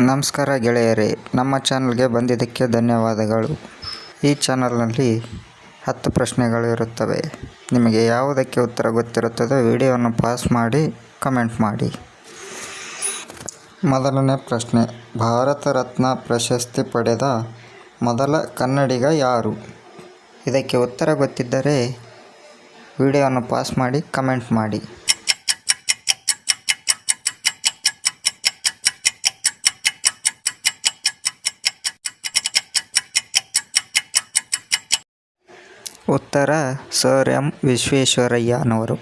ನಮಸ್ಕಾರ ಗೆಳೆಯರೇ, ನಮ್ಮ ಚಾನಲ್ಗೆ ಬಂದಿದ್ದಕ್ಕೆ ಧನ್ಯವಾದಗಳು. ಈ ಚಾನಲ್ನಲ್ಲಿ ಹತ್ತು ಪ್ರಶ್ನೆಗಳು ಇರುತ್ತವೆ. ನಿಮಗೆ ಯಾವುದಕ್ಕೆ ಉತ್ತರ ಗೊತ್ತಿರುತ್ತದೋ ವಿಡಿಯೋವನ್ನು ಪಾಸ್ ಮಾಡಿ, ಕಮೆಂಟ್ ಮಾಡಿ. ಮೊದಲನೇ ಪ್ರಶ್ನೆ, ಭಾರತ ರತ್ನ ಪ್ರಶಸ್ತಿ ಪಡೆದ ಮೊದಲ ಕನ್ನಡಿಗ ಯಾರು? ಇದಕ್ಕೆ ಉತ್ತರ ಗೊತ್ತಿದ್ದರೆ ವಿಡಿಯೋವನ್ನು ಪಾಸ್ ಮಾಡಿ, ಕಮೆಂಟ್ ಮಾಡಿ. ಉತ್ತರ, ಸರ್ ಎಂ. ವಿಶ್ವೇಶ್ವರಯ್ಯನವರು.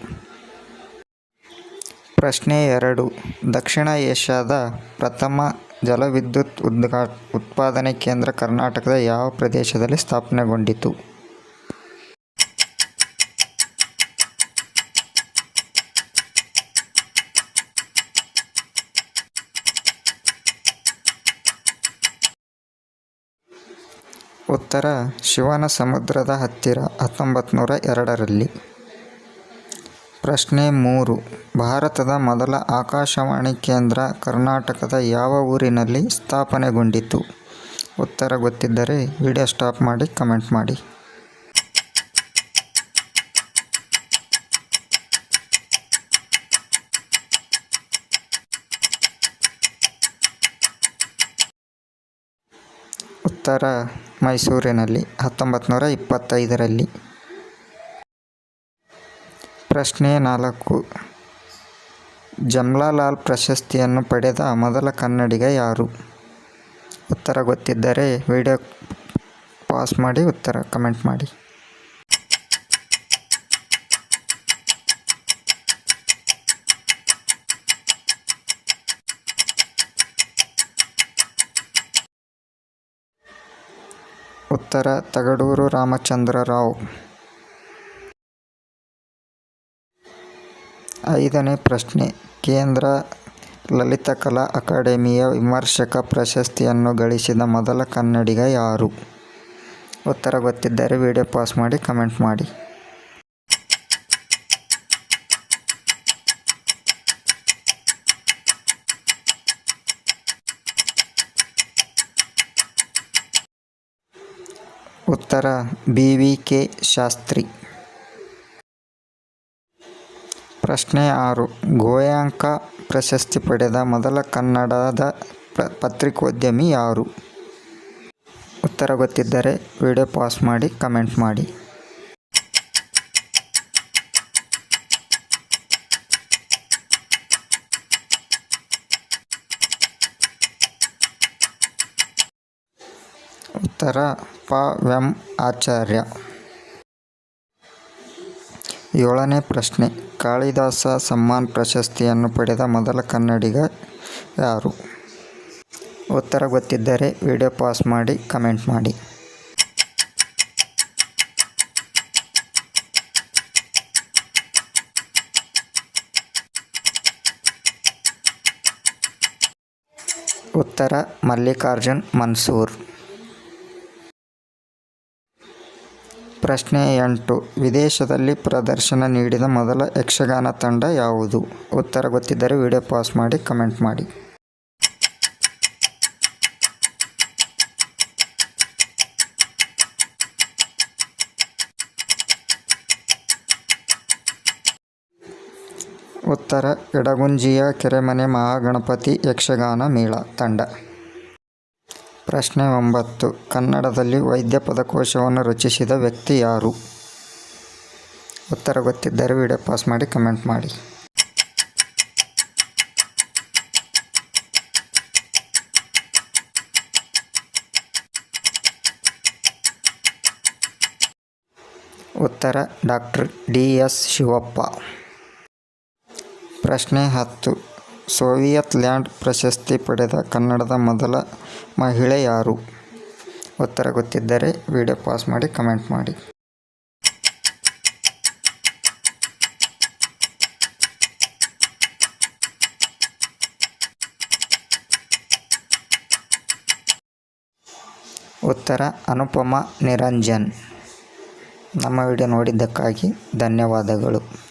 ಪ್ರಶ್ನೆ ಎರಡು. ದಕ್ಷಿಣ ಏಷ್ಯಾದ ಪ್ರಥಮ ಜಲವಿದ್ಯುತ್ ಉದ್ಘಾ, ಉತ್ಪಾದನೆ ಕೇಂದ್ರ ಕರ್ನಾಟಕದ ಯಾವ ಪ್ರದೇಶದಲ್ಲಿ ಸ್ಥಾಪನೆಗೊಂಡಿತು? ಉತ್ತರ ಶಿವನ ಸಮುದ್ರದ ಹತ್ತಿರ ಹತ್ತೊಂಬತ್ತು ನೂರ ಎರಡರಲ್ಲಿ. ಪ್ರಶ್ನೆ ಮೂರು. ಭಾರತದ ಮೊದಲ ಆಕಾಶವಾಣಿ ಕೇಂದ್ರ ಕರ್ನಾಟಕದ ಯಾವ ಊರಿನಲ್ಲಿ ಸ್ಥಾಪನೆಗೊಂಡಿತು? ಉತ್ತರ ಗೊತ್ತಿದ್ದರೆ ವಿಡಿಯೋ ಸ್ಟಾಪ್ ಮಾಡಿ, ಕಮೆಂಟ್ ಮಾಡಿ. ಉತ್ತರ ಮೈಸೂರಿನಲ್ಲಿ ಹತ್ತೊಂಬತ್ತು ನೂರ ಇಪ್ಪತ್ತೈದರಲ್ಲಿ. ಪ್ರಶ್ನೆ ನಾಲ್ಕು. ಜಮ್ಲಾಲಾಲ್ ಪ್ರಶಸ್ತಿಯನ್ನು ಪಡೆದ ಮೊದಲ ಕನ್ನಡಿಗ ಯಾರು? ಉತ್ತರ ಗೊತ್ತಿದ್ದರೆ ವಿಡಿಯೋ ಪಾಸ್ ಮಾಡಿ ಉತ್ತರ ಕಮೆಂಟ್ ಮಾಡಿ. ಉತ್ತರ, ತಗಡೂರು ರಾಮಚಂದ್ರ ರಾವ್ ಐದನೇ ಪ್ರಶ್ನೆ. ಕೇಂದ್ರ ಲಲಿತಕಲಾ ಅಕಾಡೆಮಿಯ ವಿಮರ್ಶಕ ಪ್ರಶಸ್ತಿಯನ್ನು ಗಳಿಸಿದ ಮೊದಲ ಕನ್ನಡಿಗ ಯಾರು? ಉತ್ತರ ಗೊತ್ತಿದ್ದರೆ ವಿಡಿಯೋ ಪಾಸ್ ಮಾಡಿ, ಕಮೆಂಟ್ ಮಾಡಿ. ಉತ್ತರ, ಬಿ ವಿ ಕೆ ಶಾಸ್ತ್ರಿ. ಪ್ರಶ್ನೆ ಆರು. ಗೋಯಾಂಕ ಪ್ರಶಸ್ತಿ ಪಡೆದ ಮೊದಲ ಕನ್ನಡದ ಪತ್ರಿಕೋದ್ಯಮಿ ಯಾರು? ಉತ್ತರ ಗೊತ್ತಿದ್ದರೆ ವಿಡಿಯೋ ಪಾಸ್ ಮಾಡಿ, ಕಮೆಂಟ್ ಮಾಡಿ. ಉತ್ತರ ಪ ವ್ಯಂ ಆಚಾರ್ಯ. ಏಳನೇ ಪ್ರಶ್ನೆ. ಕಾಳಿದಾಸ ಸಮ್ಮಾನ್ ಪ್ರಶಸ್ತಿಯನ್ನು ಪಡೆದ ಮೊದಲ ಕನ್ನಡಿಗ ಯಾರು? ಉತ್ತರ ಗೊತ್ತಿದ್ದರೆ ವಿಡಿಯೋ ಪಾಸ್ ಮಾಡಿ, ಕಮೆಂಟ್ ಮಾಡಿ. ಉತ್ತರ ಮಲ್ಲಿಕಾರ್ಜುನ್ ಮನ್ಸೂರ್. ಪ್ರಶ್ನೆ ಎಂಟು. ವಿದೇಶದಲ್ಲಿ ಪ್ರದರ್ಶನ ನೀಡಿದ ಮೊದಲ ಯಕ್ಷಗಾನ ತಂಡ ಯಾವುದು? ಉತ್ತರ ಗೊತ್ತಿದ್ದರೆ ವಿಡಿಯೋ ಪಾಸ್ ಮಾಡಿ, ಕಮೆಂಟ್ ಮಾಡಿ. ಉತ್ತರ, ಎಡಗುಂಜಿಯ ಕೆರೆಮನೆ ಮಹಾಗಣಪತಿ ಯಕ್ಷಗಾನ ಮೇಳ ತಂಡ. ಪ್ರಶ್ನೆ ಒಂಬತ್ತು. ಕನ್ನಡದಲ್ಲಿ ವೈದ್ಯ ಪದಕೋಶವನ್ನು ರಚಿಸಿದ ವ್ಯಕ್ತಿ ಯಾರು? ಉತ್ತರ ಗೊತ್ತಿದ್ದರೆ ವಿಡಿಯೋ ಪಾಸ್ ಮಾಡಿ, ಕಮೆಂಟ್ ಮಾಡಿ. ಉತ್ತರ, ಡಾಕ್ಟರ್ ಡಿ ಎಸ್ ಶಿವಪ್ಪ. ಪ್ರಶ್ನೆ ಹತ್ತು. ಸೋವಿಯತ್ ಲ್ಯಾಂಡ್ ಪ್ರಶಸ್ತಿ ಪಡೆದ ಕನ್ನಡದ ಮೊದಲ ಮಹಿಳೆ ಯಾರು? ಉತ್ತರ ಗೊತ್ತಿದ್ದರೆ ವಿಡಿಯೋ ಪಾಸ್ ಮಾಡಿ, ಕಮೆಂಟ್ ಮಾಡಿ. ಉತ್ತರ, ಅನುಪಮ ನಿರಂಜನ್. ನಮ್ಮ ವಿಡಿಯೋ ನೋಡಿದ್ದಕ್ಕಾಗಿ ಧನ್ಯವಾದಗಳು.